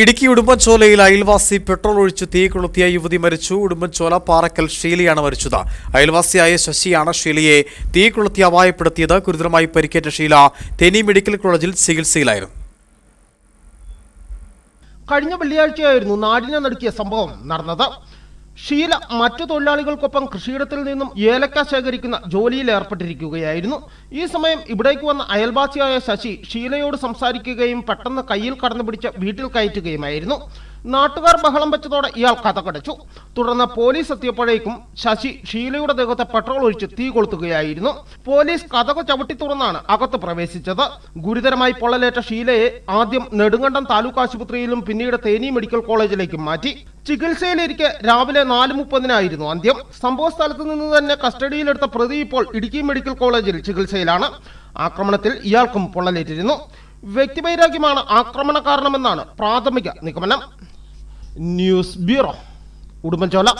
ഇടുക്കി ഉടുമ്പൻചോലയിൽ അയൽവാസി പെട്രോൾ ഒഴിച്ച് തീ കൊളുത്തിയ യുവതി മരിച്ചു. ഉടുമ്പൻചോല പാറക്കൽ ഷീലയാണ് മരിച്ചത്. അയൽവാസിയായ ശശിയാണ് ഷീലയെ തീ കൊളുത്തി അപായപ്പെടുത്തിയത്. ഗുരുതരമായി പരിക്കേറ്റ ഷീല തെനി മെഡിക്കൽ കോളേജിൽ ചികിത്സയിലായിരുന്നു. കഴിഞ്ഞ വെള്ളിയാഴ്ചയായിരുന്നു നാടിനെ നടുക്കിയ സംഭവം നടന്നത്. ഷീല മറ്റു തൊഴിലാളികൾക്കൊപ്പം കൃഷിയിടത്തിൽ നിന്നും ഏലക്ക ശേഖരിക്കുന്ന ജോലിയിൽ ഏർപ്പെട്ടിരിക്കുകയായിരുന്നു ഈ സമയം ഇവിടേക്ക് വന്ന അയൽവാസിയായ ശശി ഷീലയോട് സംസാരിക്കുകയും പെട്ടെന്ന് കയ്യിൽ കടന്നു പിടിച്ച് വീട്ടിൽ കയറ്റുകയുമായിരുന്നു. നാട്ടുകാർ ബഹളം വെച്ചതോടെ ഇയാൾ കഥകടച്ചു. തുടർന്ന് പോലീസ് എത്തിയപ്പോഴേക്കും ശശി ഷീലയുടെ ദേഹത്തെ പെട്രോൾ ഒഴിച്ച് തീ കൊളുത്തുകയായിരുന്നു. പോലീസ് കഥക ചവിട്ടി തുറന്നാണ് അകത്ത് പ്രവേശിച്ചത്. ഗുരുതരമായി പൊള്ളലേറ്റ ഷീലയെ ആദ്യം നെടുങ്കണ്ടം താലൂക്ക് ആശുപത്രിയിലും പിന്നീട് തേനി മെഡിക്കൽ കോളേജിലേക്കും മാറ്റി. ചികിത്സയിലിരിക്കെ രാവിലെ നാല് മുപ്പതിനായിരുന്നു അന്ത്യം. സംഭവ സ്ഥലത്ത് നിന്ന് തന്നെ കസ്റ്റഡിയിലെടുത്ത പ്രതി ഇപ്പോൾ ഇടുക്കി മെഡിക്കൽ കോളേജിൽ ചികിത്സയിലാണ്. ആക്രമണത്തിൽ ഇയാൾക്കും പൊള്ളലേറ്റിരുന്നു. വ്യക്തിവൈരാഗ്യമാണ് ആക്രമണ കാരണമെന്നാണ് പ്രാഥമിക നിഗമനം. News bureau Udumbanchola.